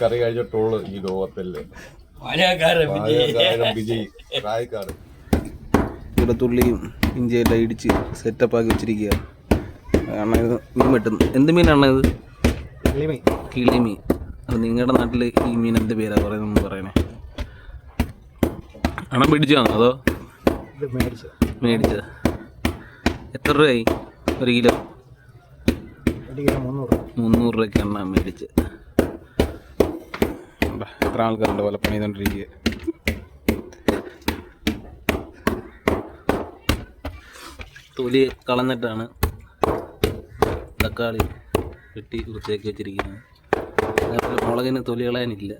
കറി കഴിഞ്ഞിട്ടുള്ളു ഈ ലോകത്തല്ലേ? വിജയ്. വെളുത്തുള്ളിയും ഇഞ്ചിയെല്ലാം ഇടിച്ച് സെറ്റപ്പ് ആക്കി വെച്ചിരിക്കുക. കാരണം ഇത് മീൻ വെട്ടുന്നു എന്ത് മീനാണ് ഇത്? കിളിമീൻ. അത് നിങ്ങളുടെ നാട്ടിൽ ഈ മീൻ എന്ത് പേരാ പറയുന്നത് പറയണേ. അണം പിടിച്ചതാണോ അതോ? മേടിച്ചത്. എത്ര രൂപയായി? ഒരു കിലോ? മുന്നൂറ് രൂപയ്ക്ക് എണ്ണ മേടിച്ച് ഉണ്ടോ? എത്ര ആൾക്കാരുണ്ട് പോലെ പണി ചെയ്തോണ്ടിരിക്കുക തൊലി കളഞ്ഞിട്ടാണ് തക്കാളി വെട്ടി വൃത്തിയാക്കി വെച്ചിരിക്കുന്നത്. അതേപോലെ മുളകിന് തൊലി കളയാനില്ല.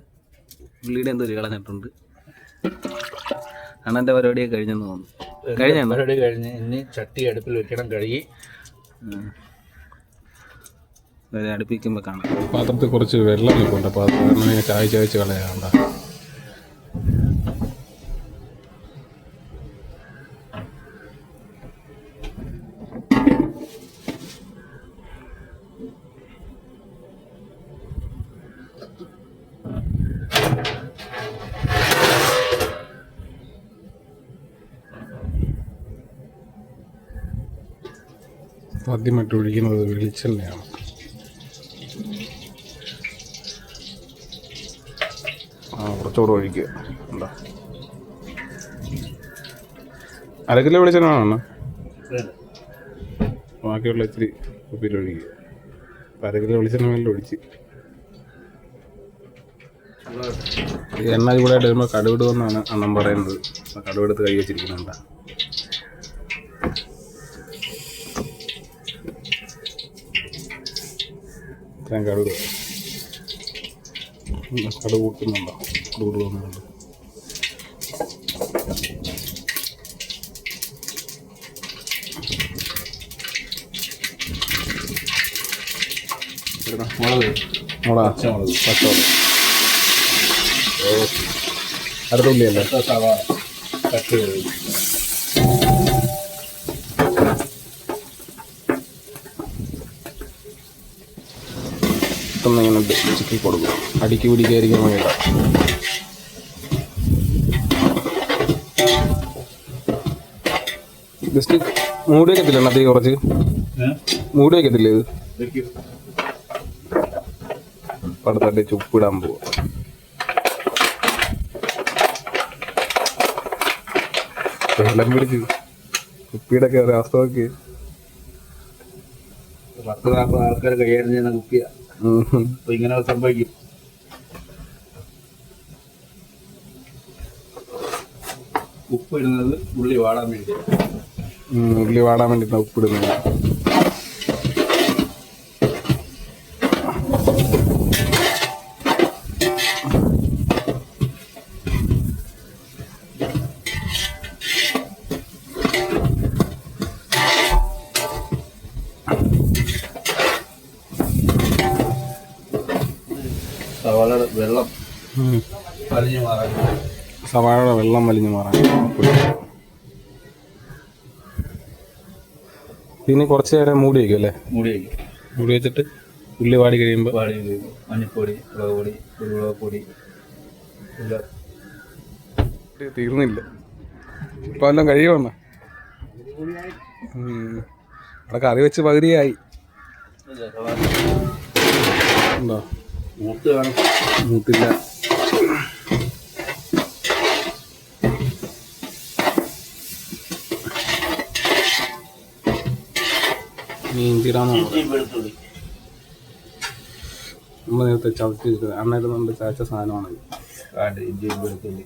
ഉള്ളിയുടെയും തൊലി കളഞ്ഞിട്ടുണ്ട്. അണ്ണന്റെ പരിപാടിയൊക്കെ കഴിഞ്ഞെന്ന് തോന്നുന്നു. കഴിഞ്ഞു? പരിപാടി കഴിഞ്ഞ് ഇനി ചട്ടി അടുപ്പിൽ വെക്കണം കഴുകി. അടുപ്പിക്കുമ്പോൾ കാണാം. പാത്രത്തിൽ കുറച്ച് വെള്ളം നിൽപ്പുണ്ട് അപ്പോൾ അത് കാരണം ചായ ചായച്ച് കളയാണ്ട ആദ്യമായിട്ട് ഒഴിക്കുന്നത് വെളിച്ചെണ്ണയാണ് ആ കുറച്ചുകൂടെ ഒഴിക്കുക ഉണ്ടോ? അര കിലോ വെളിച്ചെണ്ണ ബാക്കിയുള്ള ഇച്ചിരി കുപ്പിയിൽ ഒഴിക്കുക അപ്പം അര കിലോ വെളിച്ചെണ്ണ മേലിൽ ഒഴിച്ച് എണ്ണ ചൂടായിട്ട് വരുമ്പോൾ കടുവിടുമെന്നാണ് അണ്ണം പറയുന്നത്. കടുവെടുത്ത് കൈ വെച്ചിരിക്കുന്നുണ്ട ഇത്രയും കടുക്. കടുക് കൂട്ടുന്നുണ്ടോ? കടുക് തോന്നുന്നുണ്ട് മുളക്. മോളാ പച്ചമുളക് പച്ചമുളക് അടുത്ത ഉള്ളിയല്ലേ? അടുത്ത സവാള. കട്ട് ചെയ്ത്. പെട്ടെന്ന് ഇങ്ങനെ ചിക്കി കൊടുക്കും. അടിക്ക് പിടിക്കായിരിക്കും വേണ്ട ജസ്റ്റ് മൂടി വയ്ക്കത്തില്ല എണ്ണത്തേക്ക് കുറച്ച്? മൂടി വയ്ക്കത്തില്ലേ ഇത്? പടത്തട്ടി ചുപ്പിടാൻ പോവാ. വെള്ളം പിടിച്ച് കുപ്പിയുടെ ഒക്കെ ഒരു അവസ്ഥ നോക്കി. പത്ത് നാൽപ്പത് ആൾക്കാർ കൈകാര്യം ചെയ്യുന്ന കുപ്പിയാ. അപ്പൊ ഇങ്ങനെ സംഭവിക്കും. ഉപ്പ് ഇടുന്നത് ഉള്ളി വാടാൻ വേണ്ടി. ഉള്ളി വാടാൻ വേണ്ടി ഉപ്പിടുന്നത് സവാളയുടെ സവാഴയുടെ വെള്ളം വലിഞ്ഞു മാറാൻ. പിന്നെ കുറച്ച് നേരം മൂടി വയ്ക്കും അല്ലേ? മൂടി വയ്ക്കും. മൂടി വെച്ചിട്ട് ഉള്ളി വാടി കഴിയുമ്പോൾ പാടി കഴിയുമ്പോൾ മഞ്ഞപ്പൊടി മുളക് പൊടി കുരുമുളക് പൊടി തീർന്നില്ല. ഇപ്പം എല്ലാം കഴിയുമെന്ന? അവിടെ കറി വെച്ച് പകുതിയായി. ഉണ്ടോ? മൂത്ത് മൂത്തില്ല. മീൻ തീരാന്ന് ഇഞ്ചി വെളുത്തുള്ളി നമ്മൾ നേരത്തെ ചതച്ച് വെച്ചത്. അന്നേരം നമ്മൾ ചതച്ച സാധനമാണ് ഇഞ്ചി വെളുത്തുള്ളി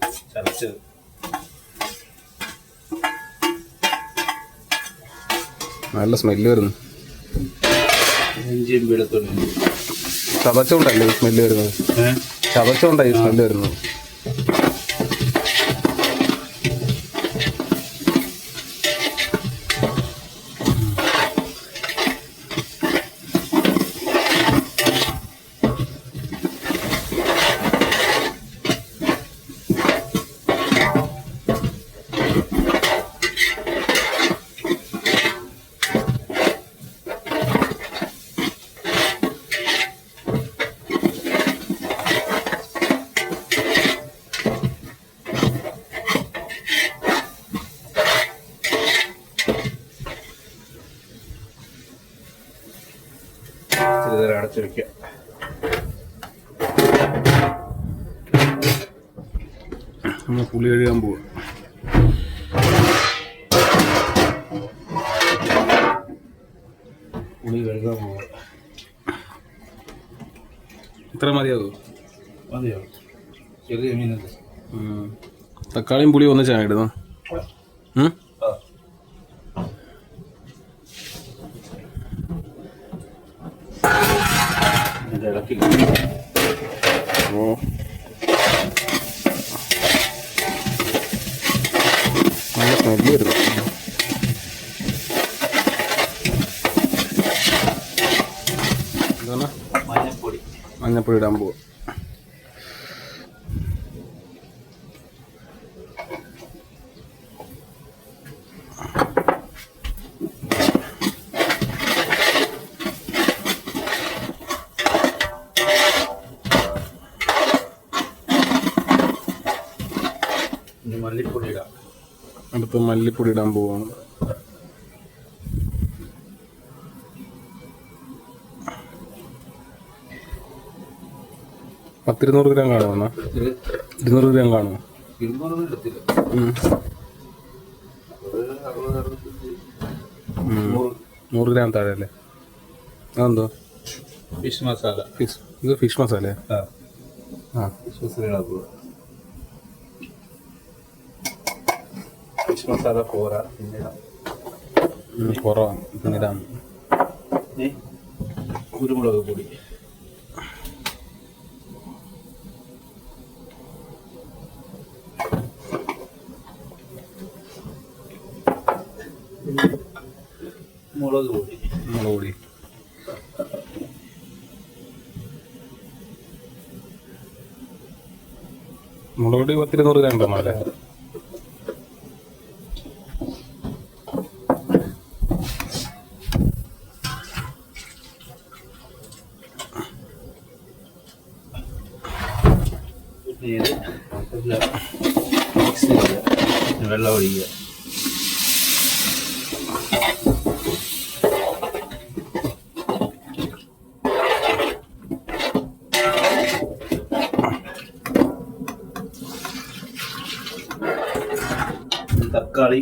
നല്ല സ്മെല്ല് വരുന്നു. ഇഞ്ചിയും വെളുത്തുള്ളി ചതച്ചുകൊണ്ടല്ലേ ഈ സ്മെല്ല് വരുന്നത്? ചതച്ചുകൊണ്ടാണ് ഈ സ്മെല്ല് വരുന്നത്? നമ്മൾ പുളി കഴുകാൻ പോവുക പുളി കഴുകാൻ പോവുക ഇത്ര മതിയാകുമോ മതിയോ ചെറിയ മീനല്ലേ. തക്കാളിയും പുളിയും ഒന്നിച്ചാണ് ഇത് ഓ നല്ല സ്മെല്ല് വരുന്നു എന്താണ് മഞ്ഞപ്പൊടി മഞ്ഞപ്പൊടി ഇടാൻ പോവുക മല്ലിപ്പൊടി ഇടാം. അടുത്ത് മല്ലിപ്പൊടി ഇടാൻ പോവാണ്. പത്തിരുന്നൂറ് ഗ്രാം കാണുമോ ഇരുന്നൂറ് ഗ്രാം കാണുമോ. നൂറ് ഗ്രാം താഴെ അല്ലേ അതെന്തോ? ഫിഷ് മസാല. ഫിഷ്. ഇത് ഫിഷ് മസാല ആ. ഫിഷ് ഫിഷ് കുറവാണ്. പിന്നെ ഇടാം. ഇനി കുരുമുളക് പൊടി. മുളക് പൊടി. മുളക് പൊടി. മുളക് പൊടി പത്തിരുന്നൂറ് ഗ്രാം ഉണ്ടോ അല്ലേ വെള്ളം ഒഴിക്കുക ഇനി തക്കാളി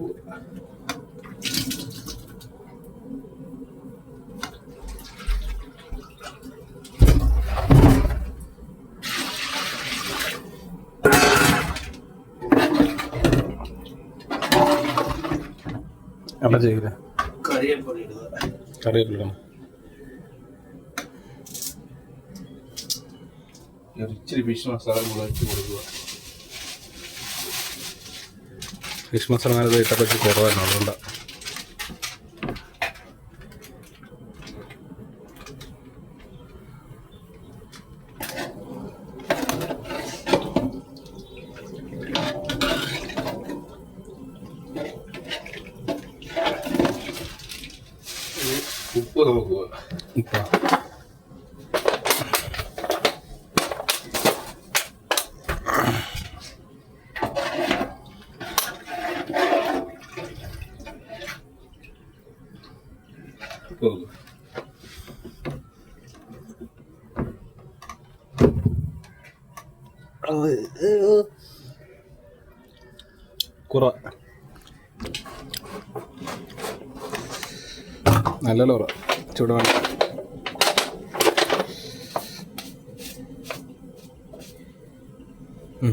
പോകുക അല്ല ചെയ്യില്ല ഇടുക. ഇച്ചിരി ഫിഷ് മസാല കൂടെ വെച്ച് കൊടുക്കുക. ഫിഷ് അങ്ങനെ ഇട്ടപ്പോൾ കുറവായിരുന്നു അതുകൊണ്ടാണ് ഉപ്പ് നോക്കുക ഉപ്പ്. നോക്കുക കുറ. നല്ല ലോറ. ചൂടാണ്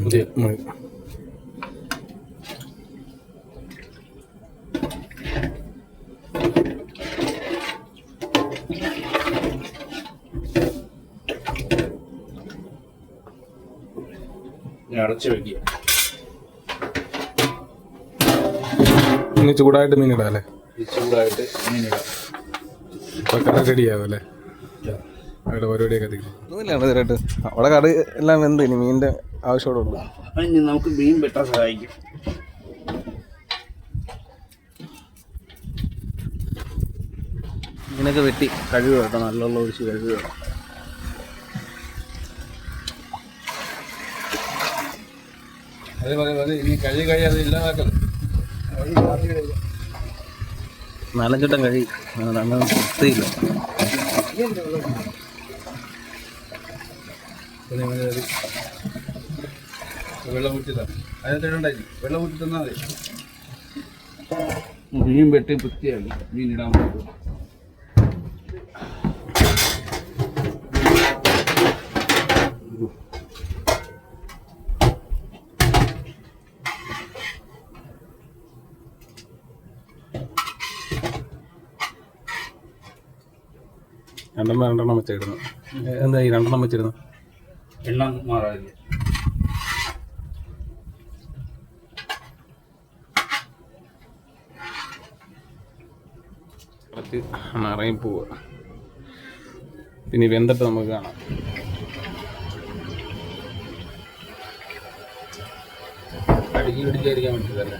പുതിയ. മതി അടച്ചു വെക്കുക ഇനി ചൂടായിട്ട് മീൻ ഇടാം അല്ലേ? ചൂടായിട്ട് മീനിടാം കട റെഡിയാവും അല്ലേ? അവിടെ പരിപാടിയൊക്കെ കറി എല്ലാം വെന്ത് ഇനി മീനിന്റെ ആവശ്യമുള്ളൂ ഇനി നമുക്ക് മീൻ വെട്ടാൻ സഹായിക്കും. മീനൊക്കെ വെട്ടി കഴുകുക കേട്ടോ നല്ലോണം ഒഴിച്ച് കഴുകുക അതെ മതി ഇനി കഴി. നാലഞ്ചുട്ടം കഴി വെള്ളം കുടിച്ചതാ അതിനകത്ത് വെള്ളം കുടിച്ച് തന്നാൽ മതി. മീൻ വെട്ടി പുത്തിയാണ് മീൻ ഇടാൻ പറ്റും രണ്ടെണ്ണം രണ്ടെണ്ണം വെച്ചിരുന്നു. എന്താ ഈ രണ്ടെണ്ണം വെച്ചിരുന്നു? എണ്ണം മാറാതില്ല കുറച്ച് നിറയും പോവുക. പിന്നെ വെന്തിട്ട് നമുക്ക് കാണാം. അടുക്കി പിടിച്ചായിരിക്കാൻ പറ്റില്ല എന്താ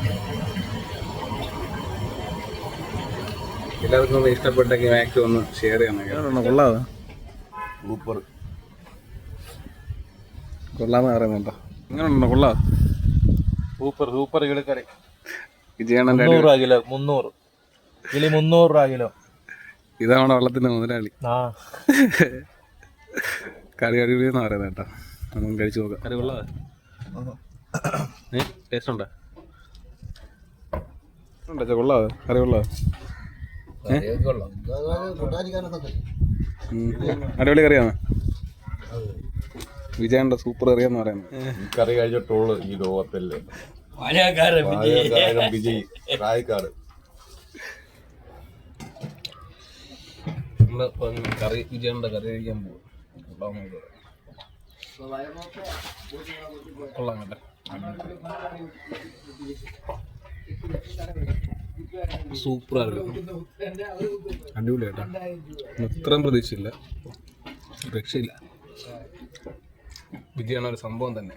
എല്ലാവർക്കും ഒന്ന് ഇഷ്ടപ്പെട്ടെങ്കിൽ മാക്സിമം ഒന്ന് ഷെയർ ചെയ്യണം കേട്ടോ. കൊള്ളാതെ? സൂപ്പർ കൊള്ളാന്ന് പറയുന്നുണ്ടോ എങ്ങനെയുണ്ടോ കൊള്ളാം. സൂപ്പർ സൂപ്പർ കിളിക്കറി മുന്നൂറ് രൂപ കിലോ മുന്നൂറ്. കിളി മുന്നൂറ് രൂപ കിലോ. ഇതാണ് വെള്ളത്തിന്റെ മുതലാളി. ആ. കറി അടിപൊളി എന്ന് പറയുന്നത് കേട്ടോ. നമുക്ക് കഴിച്ചു നോക്കാം. കറി കൊള്ളാതെ ടേസ്റ്റ് ഉണ്ടോ? ഉണ്ടോ? കൊള്ളാതെ കറി കൊള്ളാതെ അടിപൊളി കറിയാണ് വിജയന്റെ സൂപ്പർ കറിയാന്ന് പറയുന്നത്. കറി കഴിച്ചിട്ടുള്ളു ഈ വിജയ്. ഇപ്പൊ കറി വിജയന്റെ കറി കഴിക്കാൻ പോകും. കൊള്ളാം കേട്ടോ. സൂപ്പർ അടിപൊളി കേട്ടോ ഇത്രയും പ്രതീക്ഷയില്ല. രക്ഷയില്ല. വിജയാണ് ഒരു സംഭവം തന്നെ.